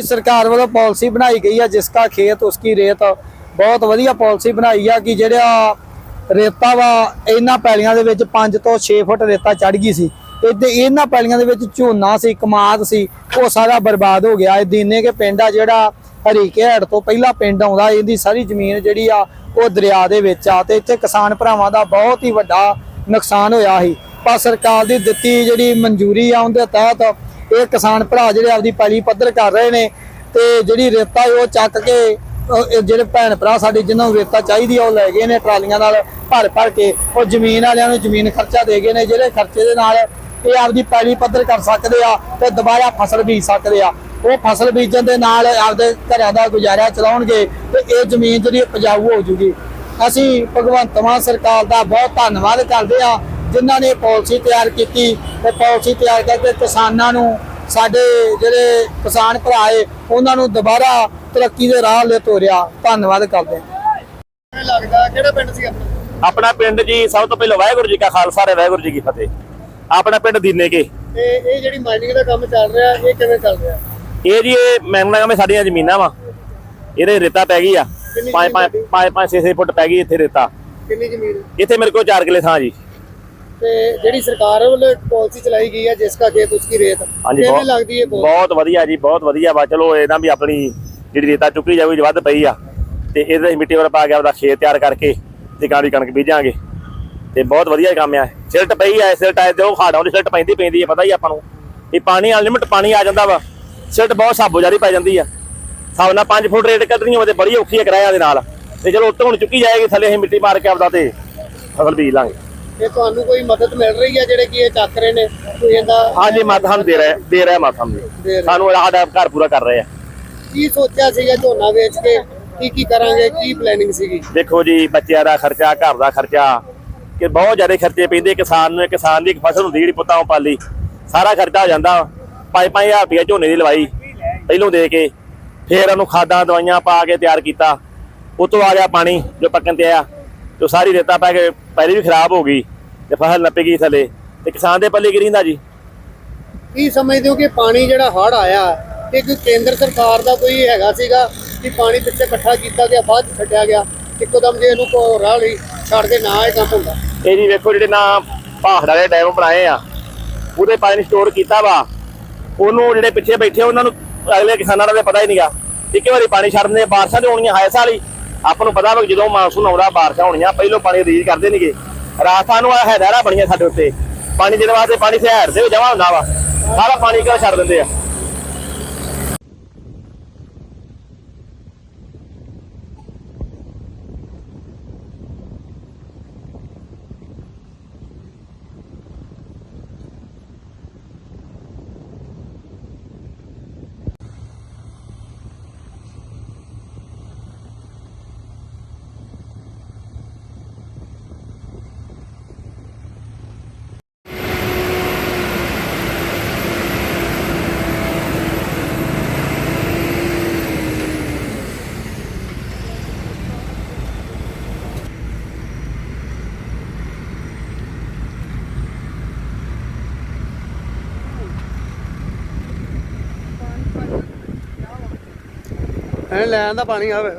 ਕਿ ਸਰਕਾਰ ਵੱਲੋਂ ਪਾਲਿਸੀ ਬਣਾਈ ਗਈ ਆ, ਜਿਸ ਕਾ ਖੇਤ ਉਸकी ਰੇਤ, ਬਹੁਤ ਵਧੀਆ ਪਾਲਿਸੀ ਬਣਾਈ ਆ ਕਿ ਜਿਹੜਾ ਰੇਤਾ ਵਾ, ਇਹਨਾਂ ਪੈਲੀਆਂ ਦੇ ਵਿੱਚ 5 ਤੋਂ 6 ਫੁੱਟ ਰੇਤਾ ਚੜ ਗਈ ਸੀ ਇਹਦੇ ਇਹਨਾਂ ਪੈਲੀਆਂ ਦੇ ਵਿੱਚ ਝੋਨਾ ਸੀ, ਕਮਾਦ ਸੀ, ਉਹ ਸਾਰਾ ਬਰਬਾਦ ਹੋ ਗਿਆ। ਇਹ ਦੀਨੇ ਕੇ ਪਿੰਡ ਆ ਜਿਹੜਾ ਹਰੀਕੇ ਹੇੜ ਤੋਂ ਪਹਿਲਾ ਪਿੰਡ ਆਉਂਦਾ, ਇਹਦੀ ਸਾਰੀ ਜ਼ਮੀਨ ਜਿਹੜੀ ਆ, ਉਹ ਦਰਿਆ ਦੇ ਵਿੱਚ ਆ ਤੇ ਇੱਥੇ ਕਿਸਾਨ ਭਰਾਵਾਂ ਦਾ ਬਹੁਤ ਹੀ ਵੱਡਾ ਨੁਕਸਾਨ ਹੋਇਆ ਸੀ। ਪਰ ਸਰਕਾਰ ਦੀ ਦਿੱਤੀ ਜਿਹੜੀ ਮਨਜ਼ੂਰੀ ਆ, ਉਹਦੇ ਤਹਿਤ ਇਹ ਕਿਸਾਨ ਭਰਾ ਜਿਹੜੇ ਆਪਦੀ ਪੈਲੀ ਪੱਧਰ ਕਰ ਰਹੇ ਨੇ ਤੇ ਜਿਹੜੀ ਰੇਤਾ ਉਹ ਚੱਕ ਕੇ ਜਿਹੜੇ ਭੈਣ ਭਰਾ ਸਾਡੇ ਜਿਨ੍ਹਾਂ ਨੂੰ ਰੇਤਾ ਚਾਹੀਦੀ ਆ, ਉਹ ਲੈ ਗਏ ਨੇ ਟਰਾਲੀਆਂ ਨਾਲ ਭਰ ਭਰ ਕੇ। ਉਹ ਜ਼ਮੀਨ ਵਾਲਿਆਂ ਨੂੰ ਜ਼ਮੀਨ ਖਰਚਾ ਦੇ ਗਏ ਨੇ, ਜਿਹੜੇ ਖਰਚੇ ਦੇ ਨਾਲ ਇਹ ਆਪਦੀ ਪੈਲੀ ਪੱਧਰ ਕਰ ਸਕਦੇ ਆ ਤੇ ਦੁਬਾਰਾ ਫਸਲ ਬੀਜ ਸਕਦੇ ਆ। ਉਹ ਫਸਲ ਬੀਜਣ ਦੇ ਨਾਲ ਆਪਦੇ ਘਰਾਂ ਦਾ ਗੁਜ਼ਾਰਾ ਚਲਾਉਣਗੇ ਤੇ ਇਹ ਜ਼ਮੀਨ ਜਿਹੜੀ ਉਪਜਾਊ ਹੋ ਜੂਗੀ। ਅਸੀਂ ਭਗਵੰਤ ਮਾਨ ਸਰਕਾਰ ਦਾ ਬਹੁਤ ਧੰਨਵਾਦ ਕਰਦੇ ਆ। ਜਿਨ੍ਹਾਂ ਨੇ ਪਾਲਿਸੀ ਤਿਆਰ ਕੀਤੀ ਤੇ ਪਾਲਿਸੀ ਤਿਆਰ ਕਰਕੇ ਕਿਸਾਨਾਂ ਨੂੰ ਸਾਡੇ ਜਿਹੜੇ ਕਿਸਾਨ ਭਰਾ ਏ ਉਹਨਾਂ ਨੂੰ ਦੁਬਾਰਾ ਤਰੱਕੀ ਦੇ ਰਾਹ ਲੈ ਤੋਰਿਆ। ਧੰਨਵਾਦ ਕਰਦੇ ਲੱਗਦਾ? ਕਿਹੜਾ ਪਿੰਡ ਸੀ ਆਪਣਾ? ਆਪਣਾ ਪਿੰਡ ਜੀ ਸਭ ਤੋਂ ਪਹਿਲਾਂ ਵਾਹਿਗੁਰੂ ਜੀ ਕਾ ਖਾਲਸਾ ਤੇ ਵਾਹਿਗੁਰੂ ਜੀ ਕੀ ਫਤਿਹ। ਆਪਣਾ ਪਿੰਡ ਦੀਨੇ ਕੇ। ਤੇ ਇਹ ਜਿਹੜੀ ਮਾਈਨਿੰਗ ਦਾ ਕੰਮ ਚੱਲ ਰਿਹਾ ਇਹ ਕਿਵੇਂ ਚੱਲ ਰਿਹਾ? ਇਹ ਜੀ ਇਹ ਮੈਨੂੰ ਲੱਗਾ ਮੈਂ ਸਾਡੀਆਂ ਜ਼ਮੀਨਾਂ ਵਾ। ਇਹਦੇ ਰੇਤਾ ਪੈ ਗਈ ਆ। ਕਿੰਨੀ ਪੰਜ ਪੰਜ ਜ਼ਮੀਨ ਪੰਜ ਪੰਜ 6 ਫੁੱਟ ਪੈ ਗਈ ਇੱਥੇ ਰੇਤਾ। ਕਿੰਨੀ ਜ਼ਮੀਨ? ਇੱਥੇ ਮੇਰੇ ਕੋਲ 4 ਕਿਲੇ ਥਾਂ ਜੀ। ਤੇ ਜਿਹੜੀ ਸਰਕਾਰ ਵੱਲੋਂ ਪਾਲਿਸੀ ਚਲਾਈ ਗਈ ਹੈ ਜਿਸ ਕਾ ਖੇਤ ਉਸकी ਰੇਤ। ਹਾਂਜੀ ਕਿਵੇਂ ਬਹੁਤ- ਲੱਗਦੀ ਹੈ policy? ਬਹੁਤ ਵਧੀਆ ਜੀ ਬਹੁਤ ਵਧੀਆ ਵਾ। ਚਲੋ ਇਹਨਾਂ ਵੀ ਆਪਣੀ ਜਿਹੜੀ ਰੇਤਾ ਚੁੱਕੀ ਜਾਊਗੀ ਵੱਧ ਪਈ ਆ। ਤੇ ਇਹਦੇ ਮਿੱਟੀ ਵਾਲਾ ਪਾ ਕੇ ਆਪਦਾ ਖੇਤ ਤਿਆਰ ਕਰਕੇ ਤੇ ਗਾੜੀ ਕਣਕ ਬੀਜਾਂਗੇ। ਤੇ ਬਹੁਤ ਵਧੀਆ ਕੰਮ ਆ। ਸਿਲਟ ਪਈ ਆ ਸਿਲਟ ਆਏ ਤੇ ਉਹ ਖਾੜਾ ਸਿਲਟ ਪੈਂਦੀ ਪੈਂਦੀ ਆ ਪਤਾ ਹੀ ਆਪਾਂ ਨੂੰ। ਇਹ ਪਾਣੀ ਅਨਲਿਮਿਟ ਪਾਣੀ ਆ ਜਾਂਦਾ ਵਾ। ਸਿਲਟ ਬਹੁਤ ਸਾਬੋ ਜਾਰੀ ਪੈ ਜਾਂਦੀ ਆ। ਸਾਬ ਨਾਲ 5 ਫੁੱਟ ਰੇਟ ਕੱਢਣੀ ਹੋਵੇ ਤੇ ਬੜੀ ਔਖੀ ਆ ਕਿਰਾਇਆ ਦੇ ਨਾਲ। ਤੇ ਚਲੋ ਉੱਤੋਂ ਹੁਣ ਚੁੱਕੀ ਜਾਏਗੀ ਥੱਲੇ ਅਸੀਂ ਮਿੱਟੀ ਮਾਰ ਕੇ ਆਪਦਾ ਤੇ ਫਸਲ ਬੀਜ ਲਾਂਗੇ। ਤੇ ਤੁਹਾਨੂੰ ਕੋਈ ਮਦਦ ਮਿਲ ਰਹੀ ਹੈ ਜਿਹੜੇ ਕਿ ਇਹ ਚੱਕ ਰਹੇ ਨੇ? ਕੋਈ ਇਹਦਾ ਹਾਂਜੀ ਮਾਤਾ ਸਾਨੂੰ ਦੇ ਰਿਹਾ ਦੇ ਰਿਹਾ ਮਾਤਾ ਦੇ ਸਾਨੂੰ ਰਿਹਾ। ਸਾਨੂੰ ਸਾਡਾ ਘਰ ਪੂਰਾ ਕਰ ਰਹੇ ਆ। ਕੀ ਸੋਚਿਆ ਸੀਗਾ ਝੋਨਾ ਵੇਚ ਕੇ? ਕੀ ਕੀ ਕਰਾਂਗੇ? ਕੀ ਪਲੈਨਿੰਗ ਸੀਗੀ? ਦੇਖੋ ਜੀ ਬੱਚਿਆਂ ਦਾ ਖਰਚਾ ਘਰ ਦਾ ਖਰਚਾ ਕਿ ਬਹੁਤ ਜ਼ਿਆਦਾ ਖਰਚੇ ਪੈਂਦੇ। ਕਿਸਾਨ ਨੂੰ ਕਿਸਾਨ ਦੀ ਇੱਕ ਫਸਲ ਹੁੰਦੀ ਜਿਹੜੀ ਪੁੱਤਾਂ ਪਾਲੀ। ਸਾਰਾ ਖਰਚਾ ਹੋ ਜਾਂਦਾ। 5-5000 ਰੁਪਏ ਝੋਨੇ ਦੀ ਲਵਾਈ ਪਹਿਲੋਂ ਦੇ ਕੇ। ਫੇਰ ਉਹਨੂੰ ਖਾਦਾਂ ਦਵਾਈਆਂ ਪਾ ਕੇ ਤਿਆਰ ਕੀਤਾ। ਉਹ ਤੋਂ ਆ ਗਿਆ ਪਾਣੀ ਜੋ ਪੱਕਣ ਤੇ ਆਇਆ। ਜੋ ਸਾਰੀ ਰੇਤਾ ਪੈ ਕੇ ਪਹਿਲੇ ਵੀ ਖਰਾਬ ਹੋ ਗਈ ਤੇ ਫਸਲ ਨੱਪੀ ਗਈ ਥੱਲੇ। ਤੇ ਕਿਸਾਨ ਦੇ ਪੱਲੇ ਗਿਰਿੰਦਾ ਜੀ? ਕੀ ਸਮਝਦੇ ਹੋ ਕਿ ਪਾਣੀ ਜਿਹੜਾ ਹੜ ਆਇਆ ਕਿ ਕੋਈ ਕੇਂਦਰ ਸਰਕਾਰ ਦਾ ਕੋਈ ਹੈਗਾ ਸੀਗਾ ਕਿ ਪਾਣੀ ਪਿੱਛੇ ਇਕੱਠਾ ਕੀਤਾ ਗਿਆ ਬਾਅਦ ਛੱਡਿਆ ਗਿਆ? ਇੱਕੋਦਮ ਜੇ ਇਹਨੂੰ ਕੋ ਰਾਹ ਲਈ ਛੱਡ ਦੇ ਨਾ ਇਹ ਕੰਮ ਹੁੰਦਾ। ਇਹ ਜੀ ਵੇਖੋ ਜਿਹੜੇ ਨਾ ਪਹਾੜ ਵਾਲੇ ਡੈਮ ਬਣਾਏ ਆ ਉਹਦੇ ਪਾਣੀ ਸਟੋਰ ਕੀਤਾ ਵਾ। ਉਹਨੂੰ ਜਿਹੜੇ ਪਿੱਛੇ ਬੈਠੇ ਉਹਨਾਂ ਨੂੰ ਅਗਲੇ ਕਿਸਾਨਾਂ ਦਾ ਤਾਂ ਪਤਾ ਹੀ ਨਹੀਂਗਾ ਇੱਕੇ ਵਾਰੀ ਪਾਣੀ ਛੱਡਦੇ ਬਾਰਿਸ਼ਾਂ ਤੇ ਹੋਣੀਆਂ ਹੈ ਸਾਲ ਹੀ ਆਪਾਂ ਨੂੰ ਪਤਾ ਵਾ ਜਦੋਂ ਮਾਨਸੂਨ ਆਉਂਦਾ, ਬਾਰਿਸ਼ਾਂ ਹੋਣੀਆਂ, ਪਹਿਲੋਂ ਪਾਣੀ ਰੀਜ ਕਰਦੇ ਨਹੀਂਗੇ। ਰਾਜਸਥਾਨ ਨੂੰ ਆ ਹੈਦਾਰਾ ਬਣੀਆਂ ਸਾਡੇ ਉੱਤੇ। ਪਾਣੀ ਦੇਣ ਵਾਸਤੇ ਪਾਣੀ ਸ਼ਹਿਰ ਦੇ ਜਮਾ ਹੁੰਦਾ ਵਾ। ਸਾਰਾ ਪਾਣੀ ਕਿਉਂ ਛੱਡ ਦਿੰਦੇ ਆ? ਐ ਲੈਣ ਦਾ ਪਾਣੀ ਆਵੇ